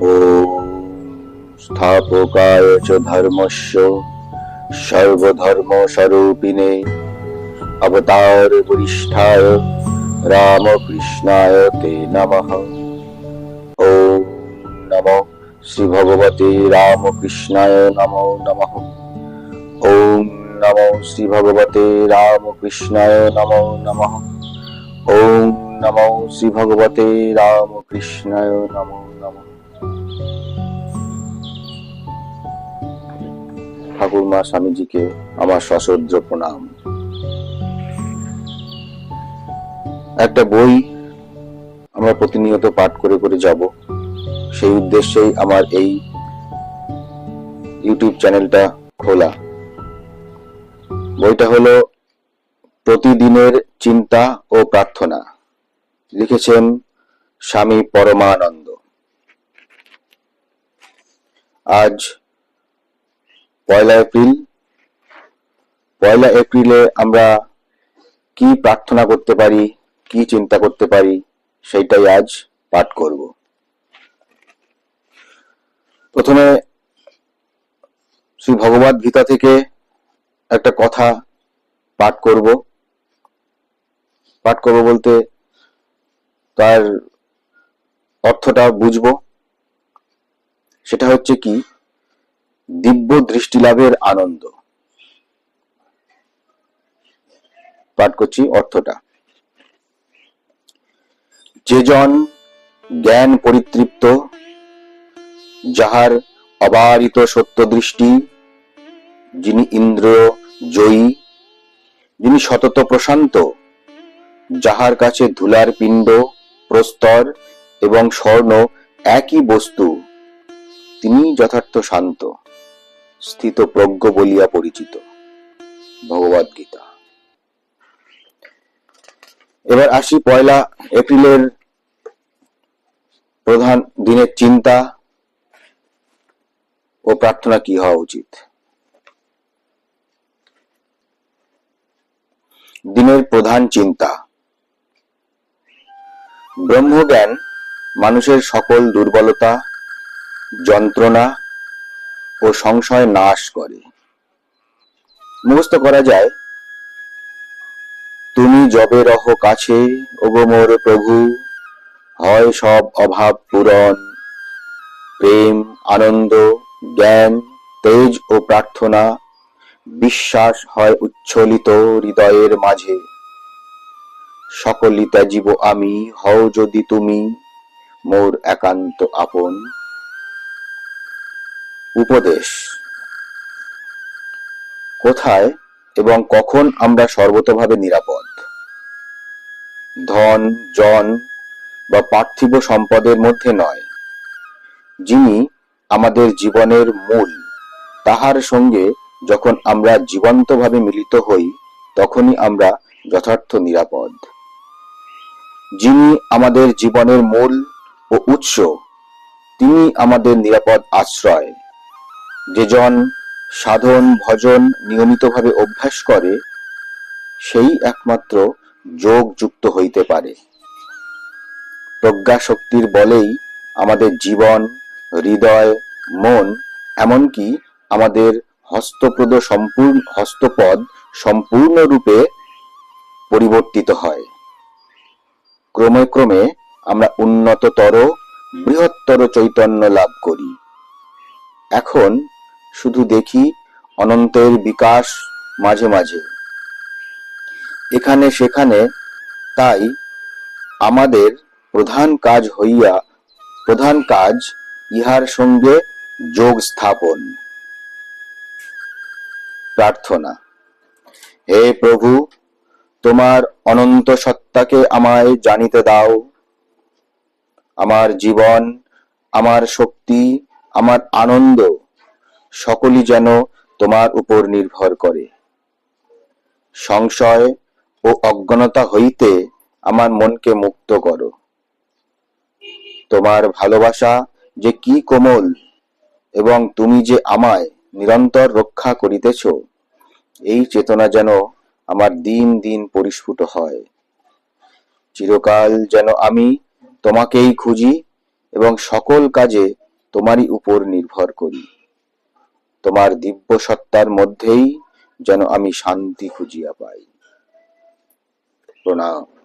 ও স্থাপকায় চ ধর্মস্য সর্বধর্ম স্বরূপিণে অবতার বরিষ্ঠায় রামকৃষ্ণায় তে নম ও নম শ্রী ভগবতে রামকৃষ্ণায় নম নম ওম নম শ্রী ভগবতে রামকৃষ্ণায় নম নম ওম নম শ্রী ভগবতে রামকৃষ্ণায় নম নম ঠাকুরমা স্বামীজিকে আমার সশ্রদ্ধ প্রণাম। একটা বই আমরা প্রতিনিয়ত পাঠ করে করে যাব। সেই উদ্দেশ্যেই আমার এই ইউটিউব চ্যানেলটা খোলা। বইটা হলো প্রতিদিনের চিন্তা ও প্রার্থনা। লিখেছেন স্বামী পরমানন্দ। আজ পয়লা এপ্রিল। পয়লা এপ্রিলে আমরা কি প্রার্থনা করতে পারি, কি চিন্তা করতে পারি, সেইটাই আজ পাঠ করব। প্রথমে শ্রী ভগবত গীতা থেকে একটা কথা পাঠ করব। পাঠ করব বলতে তার অর্থটা বুঝব। সেটা হচ্ছে কি? দিব্য দৃষ্টি লাভের আনন্দ। পাঠ করছি অর্থটা। যে জন জ্ঞান পরিতৃপ্ত, যাহার অবারিত সত্য দৃষ্টি যিনি ইন্দ্র জয়ী, যিনি সতত প্রশান্ত, যাহার কাছে ধুলার পিণ্ড, প্রস্তর এবং স্বর্ণ একই বস্তু তিনি যথার্থ শান্ত স্থিত প্রজ্ঞ বলিয়া পরিচিত। ভগবদ গীতা। এবার আসি পয়লা এপ্রিলের প্রধান দিনের চিন্তা ও প্রার্থনা কি হওয়া উচিত? দিনের প্রধান চিন্তা। ব্রহ্মজ্ঞান, মানুষের সকল দুর্বলতা যন্ত্রণা ও সংশয় নাশ করে। মুখস্থ করা যায়, তুমি যবে রহ কাছে, ওগো মোর প্রভু, হয় সব অভাব পূরণ। প্রেম, আনন্দ, জ্ঞান, তেজ ও প্রার্থনা, বিশ্বাস হয় উচ্ছলিত হৃদয়ের মাঝে। সকলি ত্যাজিব আমি, হও যদি তুমি মোর একান্ত আপন। উপদেশ। কোথায় এবং কখন আমরা সর্বতভাবে নিরাপদ? ধন, জন বা পার্থিব সম্পদের মধ্যে নয়। যিনি আমাদের জীবনের মূল, তাহার সঙ্গে যখন আমরা জীবন্তভাবে মিলিত হই, তখনই আমরা যথার্থ নিরাপদ। যিনি আমাদের জীবনের মূল ও উৎস, তিনি আমাদের নিরাপদ আশ্রয়। যেজন সাধন, ভজন নিয়মিতভাবে অভ্যাস করে, সেই একমাত্র যোগ যুক্ত হইতে পারে। প্রজ্ঞা শক্তির বলেই আমাদের জীবন, হৃদয়, মন, এমনকি আমাদের হস্তপ্রদ সম্পূর্ণ, হস্তপদ সম্পূর্ণরূপে পরিবর্তিত হয়। ক্রমে ক্রমে আমরা উন্নততর, বৃহত্তর চৈতন্য লাভ করি। এখন শুধু দেখি অনন্তের বিকাশ মাঝে মাঝে। এখানে সেখানে তাই আমাদের প্রধান কাজ হইয়া, প্রধান কাজ ইহার সঙ্গে যোগ স্থাপন। প্রার্থনা, হে প্রভু, তোমার অনন্ত সত্তাকে আমায় জানিতে দাও। আমার জীবন, আমার শক্তি, আমার আনন্দ সকলই যেন তোমার উপর নির্ভর করে। সংশয় ও অজ্ঞানতা হইতে আমার মনকে মুক্ত করো। তোমার ভালোবাসা যে কি কোমল এবং তুমি যে আমায় নিরন্তর রক্ষা করিতেছ, এই চেতনা যেন আমার দিন দিন পরিস্ফুট হয়। চিরকাল যেন আমি তোমাকেই খুঁজি এবং সকল কাজে তোমারই উপর নির্ভর করি। তোমার দিব্য সত্তার মধ্যেই যেন আমি শান্তি খুঁজিয়া পাই। প্রণাম।